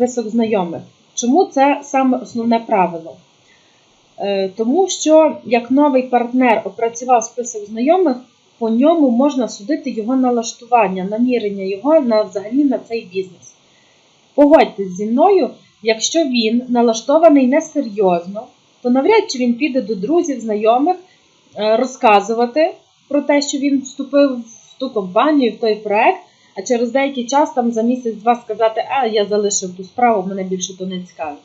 список знайомих. Чому це саме основне правило? Е, Тому що як новий партнер опрацював список знайомих, по ньому можна судити його налаштування, намірення його на взагалі на цей бізнес. Погодьтесь зі мною, якщо він налаштований несерйозно, то навряд чи він піде до друзів, знайомих е, розказувати про те, що він вступив в ту компанію, в той проект, а через деякий час, там за місяць-два сказати, а я залишив ту справу, мене більше то не цікавить.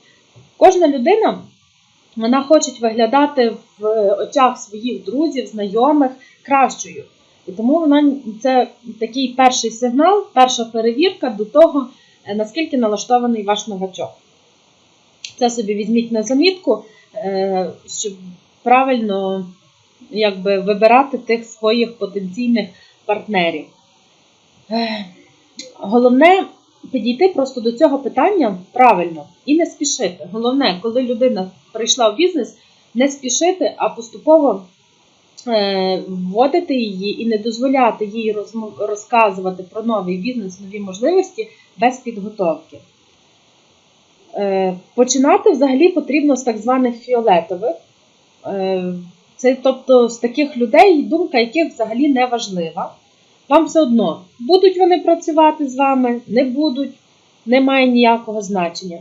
Кожна людина вона хоче виглядати в очах своїх друзів, знайомих кращою. І тому вона це такий перший сигнал, перша перевірка до того, е, наскільки налаштований ваш новачок. Це собі візьміть на замітку, е, щоб правильно якби, вибирати тих своїх потенційних партнерів. Головне підійти просто до цього питання правильно і не спішити. Головне, коли людина прийшла в бізнес, не спішити, а поступово е, вводити її і не дозволяти їй розказувати про новий бізнес, нові можливості без підготовки. Е, Починати взагалі потрібно з так званих фіолетових. Е, Це тобто з таких людей, думка яких взагалі не важлива. Вам все одно, будуть вони працювати з вами, не будуть, не має ніякого значення.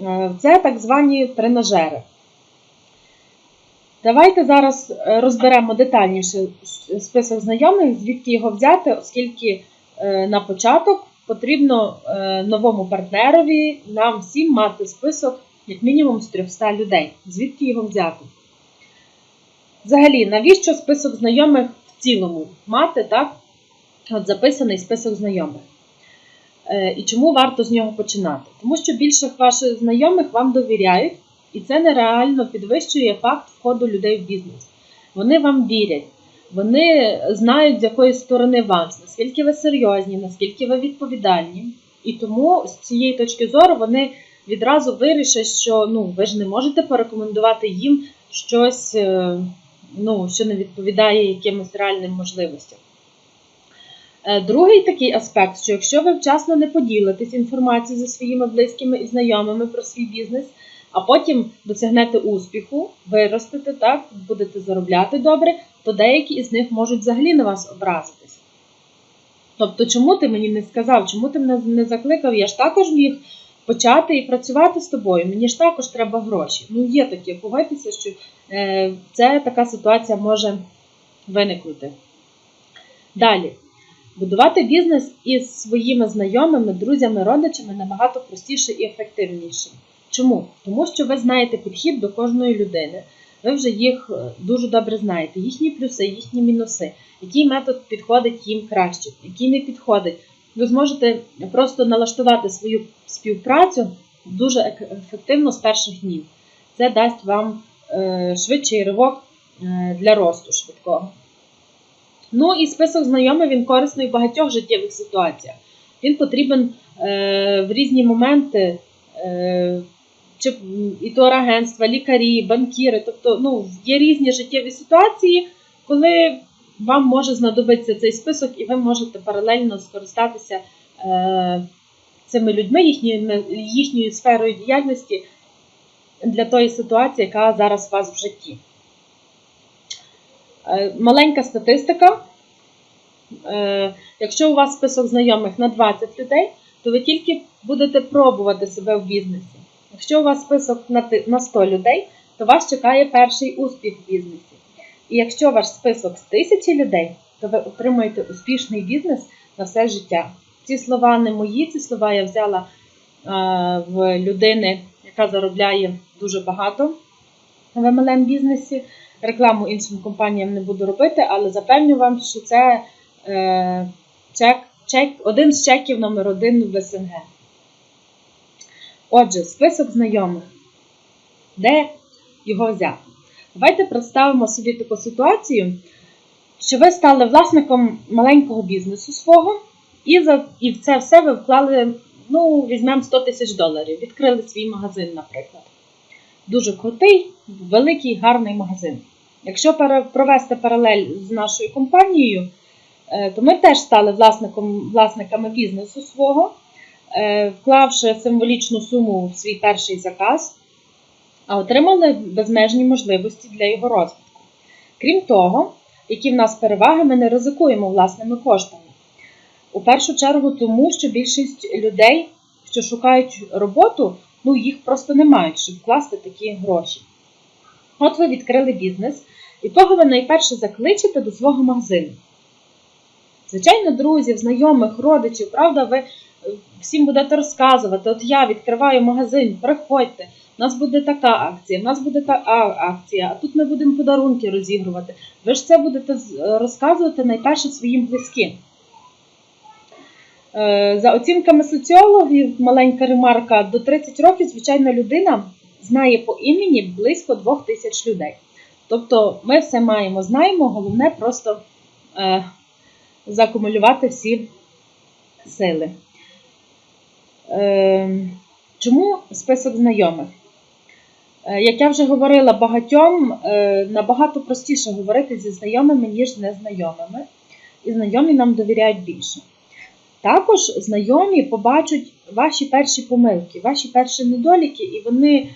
Е, Це так звані тренажери. Давайте зараз е, розберемо детальніше список знайомих, звідки його взяти, оскільки е, на початок потрібно новому партнерові нам всім мати список як мінімум з 300 людей. Звідки його взяти? Взагалі, навіщо список знайомих в цілому мати, так? От записаний список знайомих. Е, І чому варто з нього починати? Тому що більших ваших знайомих вам довіряють, і це нереально підвищує факт входу людей в бізнес. Вони вам вірять, вони знають, з якої сторони вас, наскільки ви серйозні, наскільки ви відповідальні. І тому з цієї точки зору вони відразу вирішать, що ну, ви ж не можете порекомендувати їм щось, е, ну, що не відповідає якимось реальним можливостям. Е, Другий такий аспект, що якщо ви вчасно не поділитесь інформацією зі своїми близькими і знайомими про свій бізнес, а потім досягнете успіху, виростете, так, будете заробляти добре, то деякі із них можуть взагалі на вас образитись. Тобто, чому ти мені не сказав, чому ти мене не закликав? Я ж також міг почати і працювати з тобою, мені ж також треба гроші. Ну, є таке, погодьтеся, що е, це така ситуація може виникнути. Далі. Будувати бізнес із своїми знайомими, друзями, родичами набагато простіше і ефективніше. Чому? Тому що ви знаєте підхід до кожної людини. Ви вже їх е, дуже добре знаєте, їхні плюси, їхні мінуси, який метод підходить їм краще, який не підходить. Ви зможете просто налаштувати свою співпрацю дуже ефективно з перших днів. Це дасть вам е, швидший ривок е, для росту швидкого. Ну і список знайомих він корисний в багатьох життєвих ситуаціях. Він потрібен е, в різні моменти, е, чи і турагентства, лікарі, банкіри. Тобто ну, є різні життєві ситуації, коли вам може знадобитися цей список, і ви можете паралельно скористатися е, цими людьми, їхньою, їхньою сферою діяльності для тої ситуації, яка зараз у вас в житті. Е, Маленька статистика. Е, Якщо у вас список знайомих на 20 людей, то ви тільки будете пробувати себе в бізнесі. Якщо у вас список на 100 людей, то вас чекає перший успіх в бізнесі. І якщо ваш список з тисячі людей, то ви отримуєте успішний бізнес на все життя. Ці слова не мої, ці слова я взяла е, в людини, яка заробляє дуже багато в MLM бізнесі. Рекламу іншим компаніям не буду робити, але запевню вам, що це е, чек, чек, один з чеків номер один в СНГ. Отже, список знайомих. Де його взяти? Давайте представимо собі таку ситуацію, що ви стали власником маленького бізнесу свого, і, за, і в це все ви вклали, ну, візьмемо 100 тисяч доларів, відкрили свій магазин, наприклад. Дуже крутий, великий, гарний магазин. Якщо провести паралель з нашою компанією, е, то ми теж стали власником, власниками бізнесу свого. е, вклавши символічну суму в свій перший заказ, а отримали безмежні можливості для його розвитку. Крім того, які в нас переваги, ми не ризикуємо власними коштами. У першу чергу тому, що більшість людей, що шукають роботу, ну їх просто не мають, щоб вкласти такі гроші. От ви відкрили бізнес, і того ви найперше закличете до свого магазину. Звичайно, друзів, знайомих, родичів, правда, ви е, всім будете розказувати: от я відкриваю магазин, приходьте, у нас буде така акція, у нас буде така акція, а тут ми будемо подарунки розігрувати. Ви ж це будете е, розказувати найперше своїм близьким. Е, За оцінками соціологів, маленька ремарка, до 30 років звичайна людина знає по імені близько 2 тисяч людей. Тобто ми все маємо, знаємо, головне просто е, закумулювати всі сили. Е, чому список знайомих? Е, Як я вже говорила багатьом, е, набагато простіше говорити зі знайомими, ніж з незнайомими. І знайомі нам довіряють більше. Також знайомі побачать ваші перші помилки, ваші перші недоліки, і вони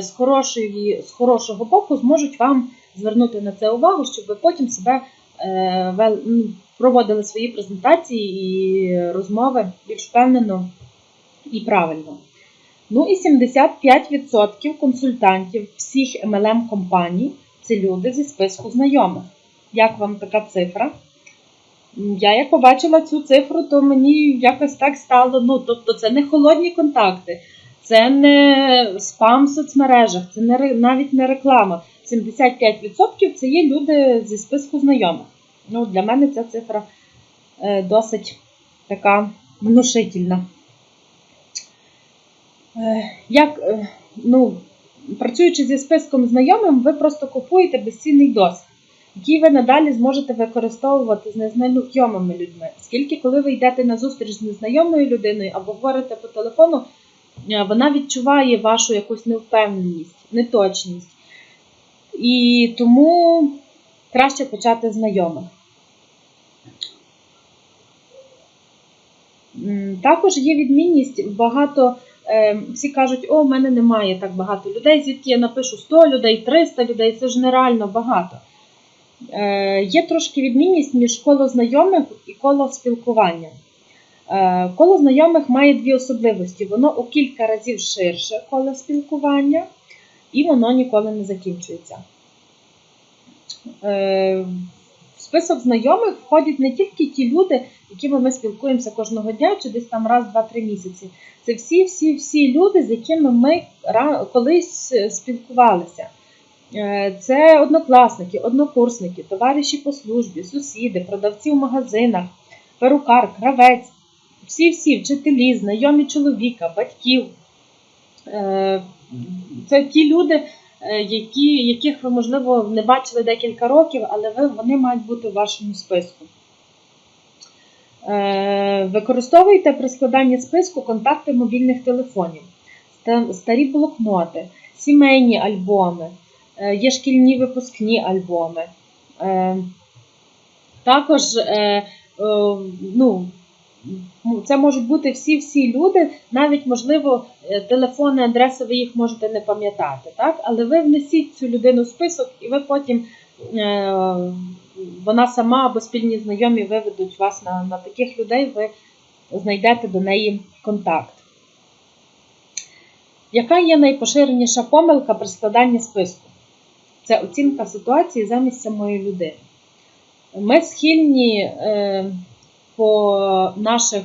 з, хорошої, з хорошого боку зможуть вам звернути на це увагу, щоб ви потім себе е, ну, проводили свої презентації і розмови більш впевнено і правильно. Ну і 75% консультантів всіх MLM компаній це люди зі списку знайомих. Як вам така цифра? Я як побачила цю цифру, то мені якось так стало. Ну, тобто, це не холодні контакти, це не спам в соцмережах, це не навіть не реклама. 75% це є люди зі списку знайомих. Ну, для мене ця цифра е, досить така внушительна. Е, Як, е, ну, працюючи зі списком знайомим, ви просто купуєте безцінний досвід, який ви надалі зможете використовувати з незнайомими людьми. Оскільки, коли ви йдете на зустріч з незнайомою людиною або говорите по телефону, вона відчуває вашу якусь невпевненість, неточність. І тому краще почати знайомих. Також є відмінність багато. е, Всі кажуть, о, в мене немає так багато людей, звідки я напишу 100 людей, 300 людей, це ж нереально багато. Е, Є трошки відмінність між коло знайомих і коло спілкування. Е, Коло знайомих має дві особливості: воно у кілька разів ширше коло спілкування, і воно ніколи не закінчується. Е, В список знайомих входять не тільки ті люди, якими ми спілкуємося кожного дня чи десь там раз, два-три місяці. Це всі, всі, всі люди, з якими ми колись е, спілкувалися. Е, Це однокласники, однокурсники, товариші по службі, сусіди, продавці в магазинах, перукар, кравець, всі-всі вчителі, знайомі чоловіка, батьків. Е, Це ті люди, е, які, яких ви, можливо, не бачили декілька років, але ви, вони мають бути в вашому списку. Е, Використовуйте при складанні списку контакти мобільних телефонів, старі блокноти, сімейні альбоми, є шкільні випускні альбоми. Також е, це можуть бути всі-всі люди, навіть, можливо, е, телефони, адреси ви їх можете не пам'ятати, так? але ви внесіть цю людину в список, і ви потім е, вона сама або спільні знайомі виведуть вас на, на таких людей, ви знайдете до неї контакт. Яка є найпоширеніша помилка при складанні списку? Це оцінка ситуації замість самої людини. Ми схильні е, по наших,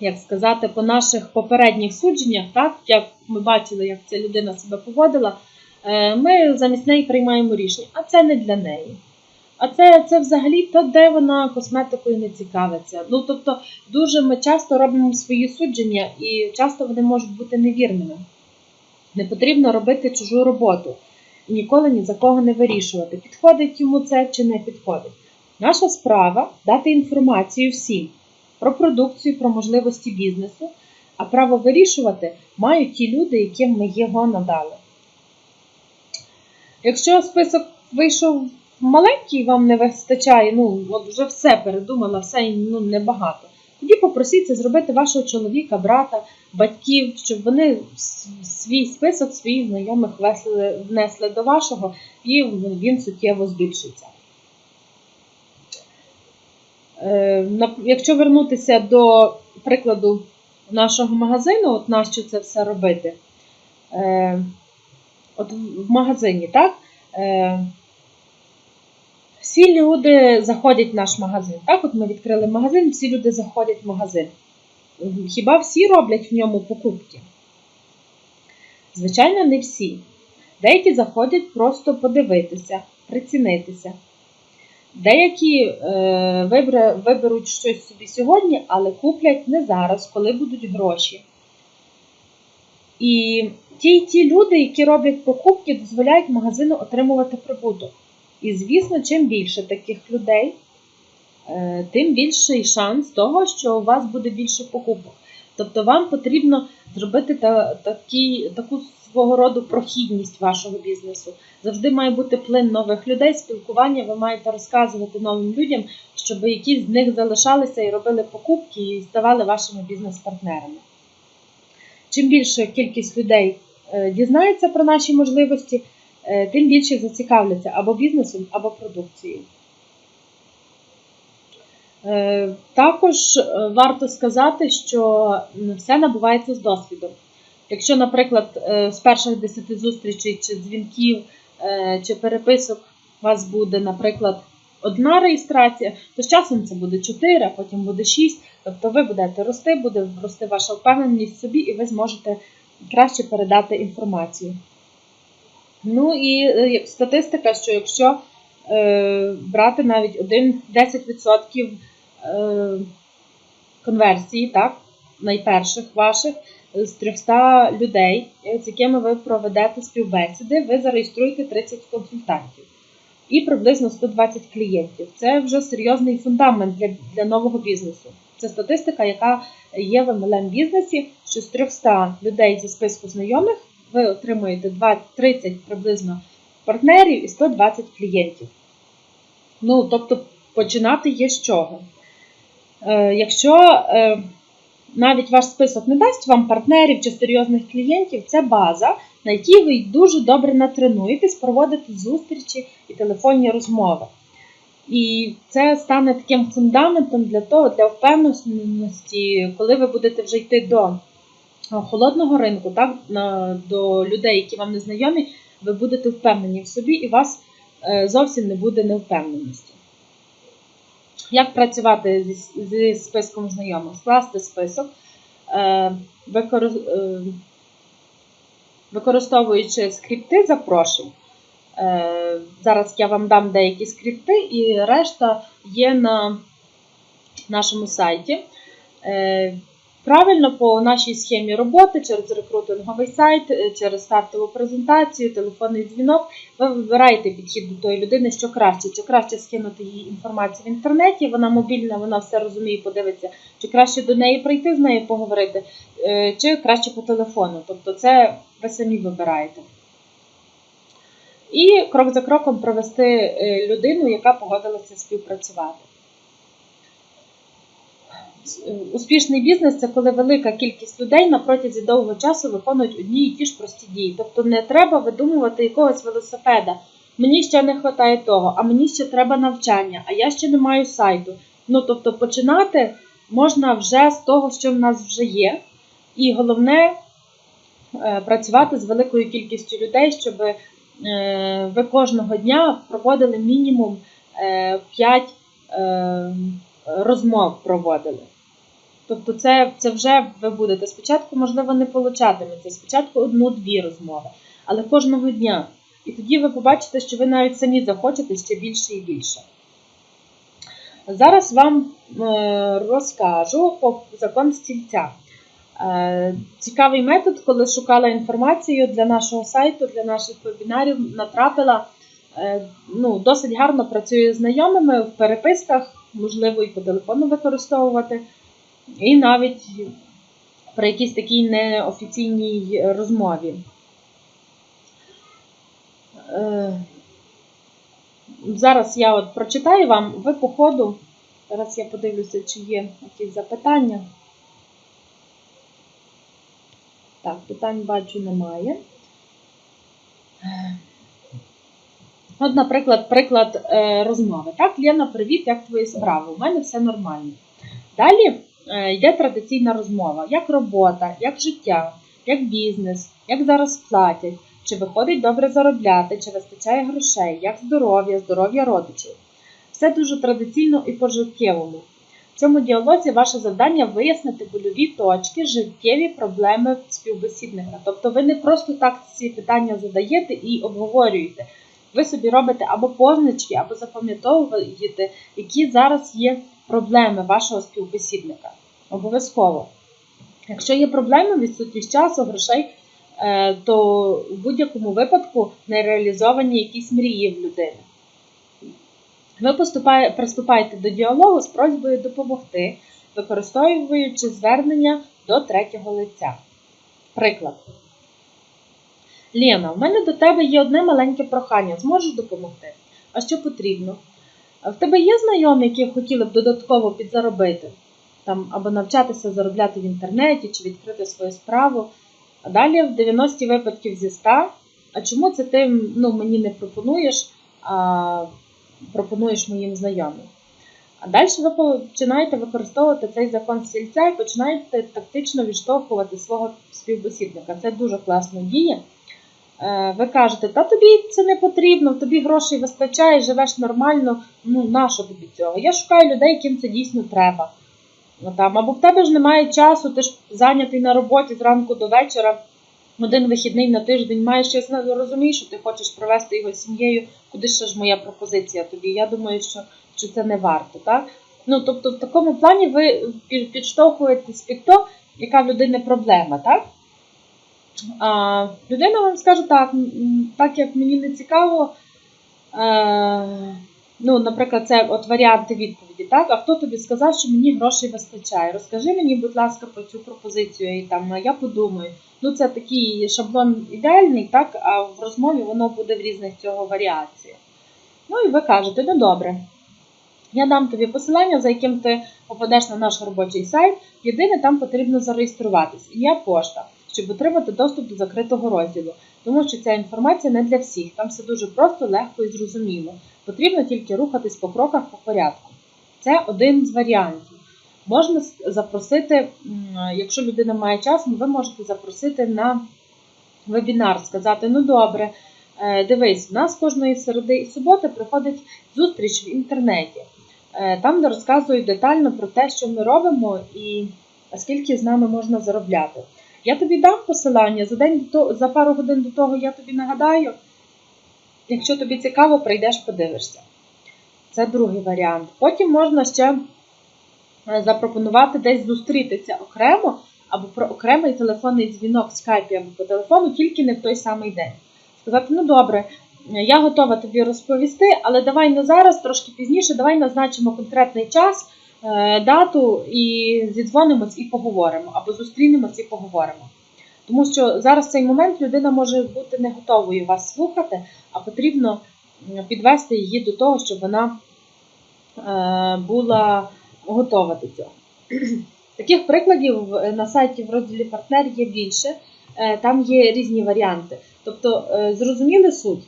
як сказати, по наших попередніх судженнях, так, як ми бачили, як ця людина себе поводила, е, ми замість неї приймаємо рішення, а це не для неї. А це, це взагалі то, де вона косметикою не цікавиться. Ну, тобто, дуже ми часто робимо свої судження, і часто вони можуть бути невірними. Не потрібно робити чужу роботу і ніколи ні за кого не вирішувати, підходить йому це чи не підходить. Наша справа дати інформацію всім про продукцію, про можливості бізнесу, а право вирішувати мають ті люди, яким ми його надали. Якщо список вийшов маленький, вам не вистачає, ну от вже все передумала, все ну, небагато. Тоді попросіть зробити вашого чоловіка, брата, батьків, щоб вони свій список своїх знайомих внесли до вашого, і він суттєво збільшиться. Е, Якщо вернутися до прикладу нашого магазину, от на що це все робити? Е, От в в магазині, так? Е, Всі люди заходять в наш магазин. Так, от ми відкрили магазин, всі люди заходять в магазин. Хіба всі роблять в ньому покупки? Звичайно, не всі. Деякі заходять просто подивитися, прицінитися. Деякі е, виберуть щось собі сьогодні, але куплять не зараз, коли будуть гроші. І ті, ті люди, які роблять покупки, дозволяють магазину отримувати прибуток. І, звісно, чим більше таких людей, е, тим більший шанс того, що у вас буде більше покупок. Тобто вам потрібно зробити та, такі, таку свого роду прохідність вашого бізнесу. Завжди має бути плин нових людей, спілкування. Ви маєте розказувати новим людям, щоб якісь з них залишалися і робили покупки і ставали вашими бізнес-партнерами. Чим більша кількість людей е, дізнається про наші можливості, е, тим більше зацікавляться або бізнесом, або продукцією. Е, Також варто сказати, що все набувається з досвідом. Якщо, наприклад, е, з перших 10 зустрічей чи дзвінків е, чи переписок у вас буде, наприклад, одна реєстрація, то з часом це буде 4, а потім буде 6. Тобто ви будете рости, буде рости ваша впевненість в собі, і ви зможете краще передати інформацію. Ну і е, статистика, що якщо брати навіть 1-10% е, конверсії, так, найперших ваших, з 300 людей, е, з якими ви проведете співбесіди, ви зареєструєте 30 консультантів і приблизно 120 клієнтів. Це вже серйозний фундамент для, для нового бізнесу. Це статистика, яка є в MLM бізнесі, що з 300 людей зі списку знайомих ви отримуєте 20, 30 приблизно партнерів і 120 клієнтів. Ну, тобто, починати є з чого. Е, якщо е, навіть ваш список не дасть вам партнерів чи серйозних клієнтів, це база, на якій ви дуже добре натренуєтесь, проводите зустрічі і телефонні розмови. І це стане таким фундаментом для того, для впевненості, коли ви будете вже йти до холодного ринку, так, до людей, які вам не знайомі, ви будете впевнені в собі, і у вас е, зовсім не буде невпевненості. Як працювати зі, списком знайомих? Скласти список, е, е, використовуючи скрипти запрошень. Е, зараз я вам дам деякі скрипти, і решта є на нашому сайті. Правильно по нашій схемі роботи через рекрутинговий сайт, е, через стартову презентацію, телефонний дзвінок, ви вибираєте підхід до тої людини, що краще, чи краще скинути їй інформацію в інтернеті, вона мобільна, вона все розуміє, подивиться, чи краще до неї прийти з нею поговорити, е, чи краще по телефону. Тобто це ви самі вибираєте. І крок за кроком провести е, людину, яка погодилася співпрацювати. Успішний бізнес це коли велика кількість людей на протязі довгого часу виконують одні і ті ж прості дії. Тобто не треба видумувати якогось велосипеда. Мені ще не вистачає того, а мені ще треба навчання, а я ще не маю сайту. Ну тобто починати можна вже з того, що в нас вже є. І головне е, працювати з великою кількістю людей, щоб е, ви кожного дня проводили мінімум 5 розмов проводили. Тобто, це це вже ви будете. Спочатку, можливо, не получатиметься, спочатку одну-дві розмови, але кожного дня. І тоді ви побачите, що ви навіть самі захочете ще більше і більше. Зараз вам е, розкажу по закон стільця. Е, цікавий метод, коли шукала інформацію для нашого сайту, для наших вебінарів, натрапила, е, ну, досить гарно працює з знайомими в переписках, можливо, і по телефону використовувати. І навіть при якійсь такій неофіційній розмові. Зараз я от прочитаю вам, ви по ходу Зараз я подивлюся, чи є якісь запитання. Так, питань бачу немає. От, наприклад, приклад е, розмови. Так, Лена, привіт, як твої справи? У мене все нормально. Далі е, йде традиційна розмова, як робота, як життя, як бізнес, як зараз платять, чи виходить добре заробляти, чи вистачає грошей, як здоров'я, здоров'я родичів. Все дуже традиційно і по-життєвому. В цьому діалозі ваше завдання вияснити больові точки, життєві проблеми співбесідника. Тобто ви не просто так ці питання задаєте і обговорюєте. Ви собі робите або позначки, або запам'ятовуєте, які зараз є проблеми вашого співбесідника. Обов'язково. Якщо є проблеми, відсутність часу, грошей, е, то в будь-якому випадку не реалізовані якісь мрії в людини. Ви приступаєте до діалогу з просьбою допомогти, використовуючи звернення до третього лиця. Приклад. Лена, у мене до тебе є одне маленьке прохання. Зможеш допомогти? А що потрібно? В тебе є знайомі, які хотіли б додатково підзаробити? Там, або навчатися заробляти в інтернеті чи відкрити свою справу. А далі в 90 випадків зі 100. А чому це ти ну, мені не пропонуєш, а пропонуєш моїм знайомим? А далі ви починаєте використовувати цей закон стільця і починаєте тактично відштовхувати свого співбесідника. Це дуже класно діє. Е, Ви кажете, та тобі це не потрібно, тобі грошей вистачає, живеш нормально, ну нащо тобі цього? Я шукаю людей, яким це дійсно треба. Ну, там, або в тебе ж немає часу, ти ж зайнятий на роботі зранку до вечора, один вихідний на тиждень маєш я зна- розумію, що ти хочеш провести його з сім'єю, куди ще ж моя пропозиція тобі? Я думаю, що, що це не варто. Так? Ну, тобто, в такому плані ви підштовхуєтесь під то, яка в людини проблема, так? Людина вам скаже так, так як мені не цікаво, е, ну, наприклад, це от варіанти відповіді, так? А хто тобі сказав, що мені грошей вистачає? Розкажи мені, будь ласка, про цю пропозицію, і там я подумаю. Ну, це такий шаблон ідеальний, так, а в розмові воно буде в різних цього варіаціях. Ну і ви кажете, ну добре. Я дам тобі посилання, за яким ти попадеш на наш робочий сайт. Єдине, там потрібно зареєструватись. Ім'я пошта, щоб отримати доступ до закритого розділу. Тому що ця інформація не для всіх. Там все дуже просто, легко і зрозуміло. Потрібно тільки рухатись по кроках по порядку. Це один з варіантів. Можна запросити, якщо людина має час, ну, ви можете запросити на вебінар, сказати: ну добре, е, дивись, у нас кожної середи і суботи приходить зустріч в інтернеті. Е, Там розказують детально про те, що ми робимо і скільки з нами можна заробляти. Я тобі дам посилання за день до за пару годин до того я тобі нагадаю. Якщо тобі цікаво, прийдеш, подивишся. Це другий варіант. Потім можна ще е, запропонувати десь зустрітися окремо або про окремий телефонний дзвінок в скайпі або по телефону, тільки не в той самий день. Сказати, ну добре, я готова тобі розповісти, але давай не зараз, трошки пізніше, давай назначимо конкретний час, дату і зідзвонимось і поговоримо, або зустрінемось і поговоримо. Тому що зараз в цей момент людина може бути не готовою вас слухати, а потрібно підвести її до того, щоб вона е, була готова до цього. Таких прикладів е, на сайті в розділі партнер є більше, Е, там є різні варіанти. Тобто, е, зрозуміли суть,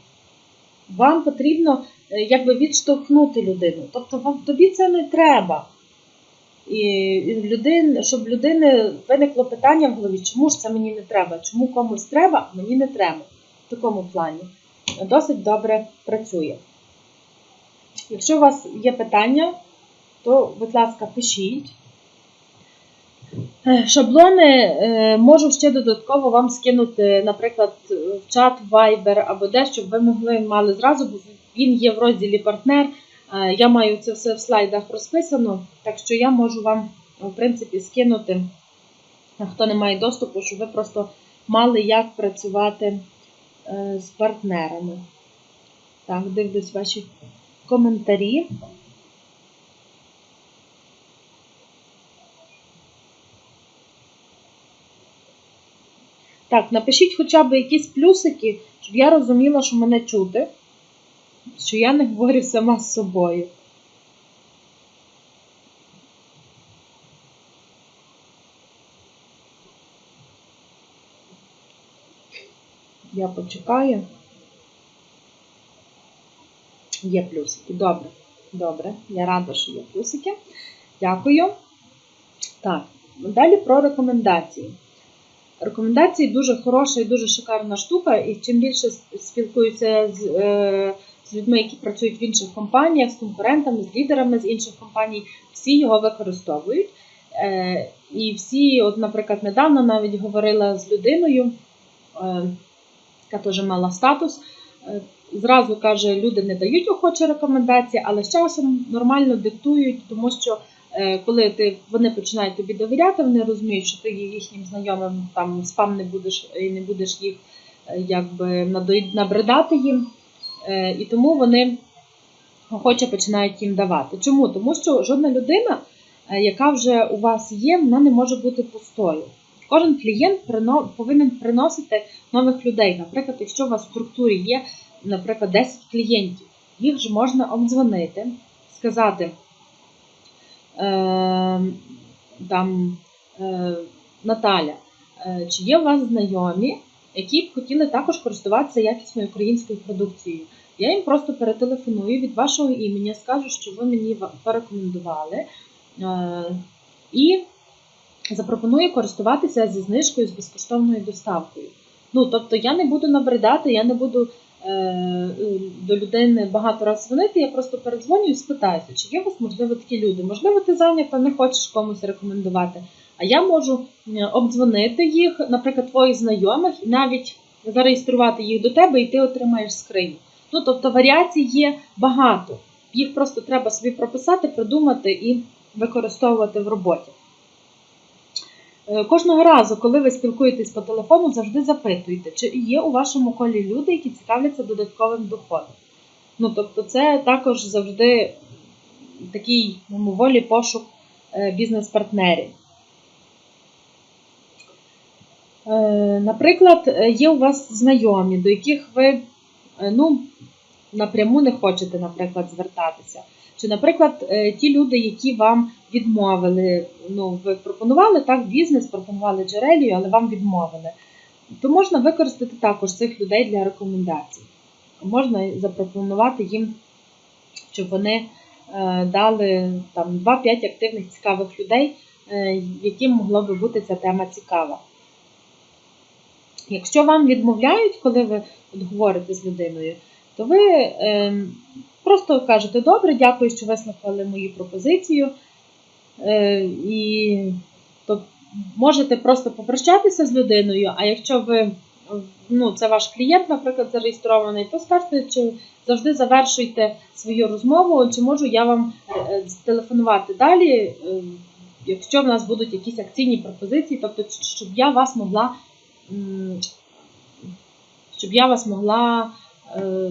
вам потрібно е, якби відштовхнути людину. Тобто, вам тобі це не треба. І людин, щоб людини виникло питання в голові, чому ж це мені не треба, чому комусь треба, а мені не треба. В такому плані досить добре працює. Якщо у вас є питання, то, будь ласка, пишіть. Е, Шаблони е, можу ще додатково вам скинути, наприклад, в чат Viber або де, щоб ви могли мали зразу, бо він є в розділі партнер. Е, Я маю це все в слайдах розписано, так що я можу вам, в принципі, скинути, хто не має доступу, щоб ви просто мали як працювати е, з партнерами. Так, дивлюсь ваші коментарі. Так, напишіть хоча б якісь плюсики, щоб я розуміла, що мене чути, що я не говорю сама з собою. Я почекаю. Є плюсики. Добре, добре. Я рада, що є плюсики. Дякую. Так, далі про рекомендації. Рекомендації дуже хороша і дуже шикарна штука, і чим більше спілкуюся з е, з людьми, які працюють в інших компаніях, з конкурентами, з лідерами з інших компаній, всі його використовують. Е, і всі, от, наприклад, недавно навіть говорила з людиною, е, яка теж мала статус. е, Зразу каже, люди не дають охочі рекомендації, але з часом нормально диктують, тому що коли ти вони починають тобі довіряти, вони розуміють, що ти їхнім знайомим, там спам не будеш і не будеш їх якби набридати їм. Е, І тому вони охоче починають їм давати. Чому? Тому що жодна людина, е, яка вже у вас є, вона не може бути пустою. Кожен клієнт повинен приносити нових людей. Наприклад, якщо у вас в структурі є, наприклад, 10 клієнтів, їх ж можна обдзвонити, сказати е, там, е, Наталя, чи є у вас знайомі, які б хотіли також користуватися якісною українською продукцією? Я їм просто перетелефоную від вашого імені, скажу, що ви мені ва- порекомендували. Е, і запропоную користуватися зі знижкою з безкоштовною доставкою. Ну, тобто я не буду набридати, я не буду е, до людини багато разів дзвонити, я просто передзвоню і спитаюся, чи є у вас, можливо, такі люди. Можливо, ти зайнята, не хочеш комусь рекомендувати. А я можу обдзвонити їх, наприклад, твоїх знайомих, і навіть зареєструвати їх до тебе, і ти отримаєш скриню. Ну, тобто варіацій є багато. Їх просто треба собі прописати, придумати і використовувати в роботі. Е, Кожного разу, коли ви спілкуєтесь по телефону, завжди запитуйте, чи є у вашому колі люди, які цікавляться додатковим доходом. Ну, тобто, це також завжди такий мимоволі пошук е, бізнес-партнерів. Е, Наприклад, є у вас знайомі, до яких ви ну, напряму не хочете, наприклад, звертатися. Чи, наприклад, е, ті люди, які вам відмовили, ну, ви пропонували так бізнес, пропонували джерелію, але вам відмовили, то можна використати також цих людей для рекомендацій. Можна запропонувати їм, щоб вони е, дали там 2-5 активних цікавих людей, е, яким могла би бути ця тема цікава. Якщо вам відмовляють, коли ви говорите з людиною, то ви е, просто кажете добре, дякую, що вислухали мою пропозицію. Е, і то можете просто попрощатися з людиною, а якщо ви ну, це ваш клієнт, наприклад, зареєстрований, то скажете, чи завжди завершуйте свою розмову, чи можу я вам е, телефонувати далі, е, якщо в нас будуть якісь акційні пропозиції, тобто, щоб я вас могла, щоб я вас могла е,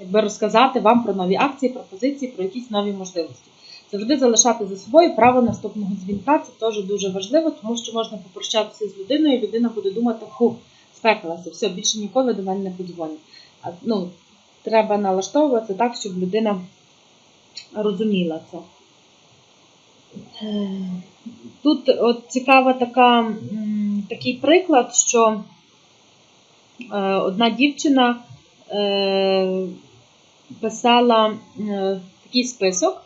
якби розказати вам про нові акції, пропозиції, про якісь нові можливості. Завжди залишати за собою право наступного дзвінка. Це теж дуже важливо, тому що можна попрощатися з людиною, і людина буде думати, фу, спекалася, все, більше ніколи до мене не подзвонить. Ну, треба налаштовувати так, щоб людина розуміла це. Е, Тут от цікава така, такий приклад, що е, одна дівчина е, писала е, такий список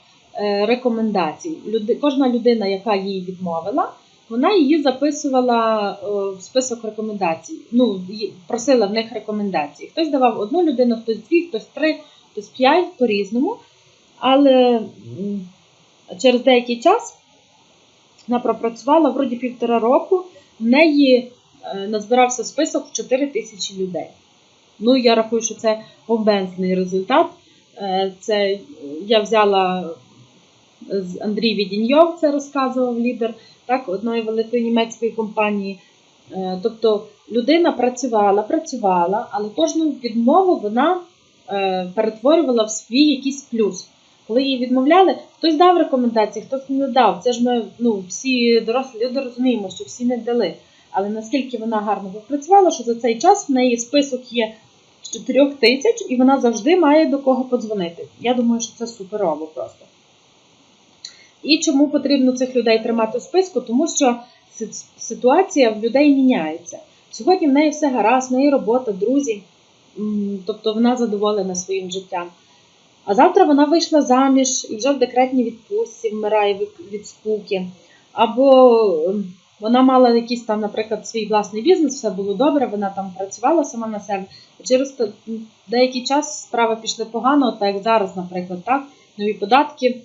рекомендацій. Кожна людина, яка їй відмовила, вона її записувала в список рекомендацій. Ну, просила в них рекомендації. Хтось давав одну людину, хтось дві, хтось три, хтось п'ять по-різному. Але через деякий час вона пропрацювала вроді півтора року, в неї е, назбирався список в 4 тисячі людей. Ну, я рахую, що це бомбезний результат. Е, Це я взяла з Андрій Відіньов, це розказував лідер так, одної великої німецької компанії. Е, Тобто людина працювала, працювала, але кожну відмову вона е, перетворювала в свій якийсь плюс. Коли їй відмовляли, хтось дав рекомендації, хтось не дав. Це ж ми ну, всі дорослі люди розуміємо, що всі не дали. Але наскільки вона гарно попрацювала, що за цей час в неї список є з 4 тисяч, і вона завжди має до кого подзвонити. Я думаю, що це суперово просто. І чому потрібно цих людей тримати у списку? Тому що ситуація в людей міняється. Сьогодні в неї все гаразд, в неї робота, друзі, тобто вона задоволена своїм життям. А завтра вона вийшла заміж і вже в декретній відпустці вмирає від, скуки. Або ем, вона мала якийсь там, наприклад, свій власний бізнес, все було добре, вона там працювала сама на себе. Через деякий час справи пішли погано, так як зараз, наприклад, так, нові податки.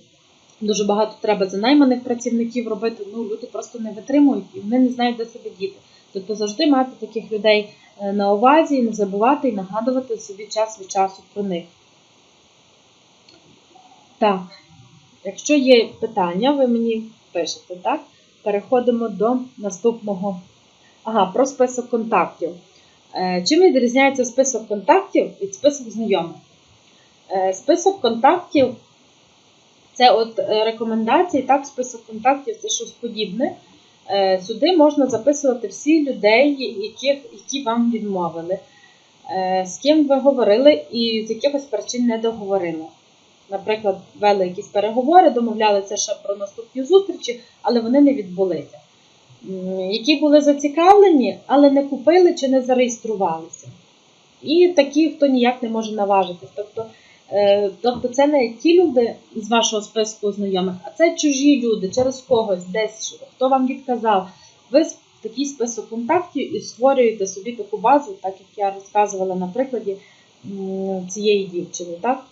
Дуже багато треба за найманих працівників робити. Ну, люди просто не витримують і вони не знають, де себе діти. Тобто завжди мати таких людей е, на увазі і не забувати і нагадувати собі час від часу про них. Так, якщо є питання, ви мені пишете, так? Переходимо до наступного. Ага, про список контактів. Е, Чим відрізняється список контактів від список знайомих? Е, Список контактів це от е, рекомендації, так, список контактів це щось подібне. Сюди можна записувати всі людей, яких, які вам відмовили, з ким ви говорили і з якихось причин не договорили. Наприклад, вели якісь переговори, домовлялися ще про наступні зустрічі, але вони не відбулися. Які були зацікавлені, але не купили чи не зареєструвалися. І такі, хто ніяк не може наважитись. Тобто, е, тобто це не ті люди з вашого списку знайомих, а це чужі люди, через когось, десь хто вам відказав. Ви такий список контактів і створюєте собі таку базу, так як я розказувала на прикладі цієї дівчини, так?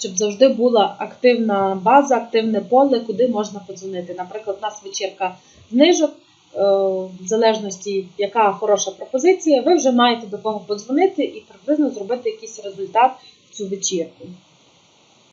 Щоб завжди була активна база, активне поле, куди можна подзвонити. Наприклад, у нас вечірка знижок, е, в залежності, яка хороша пропозиція, ви вже маєте до кого подзвонити і приблизно зробити якийсь результат в цю вечірку.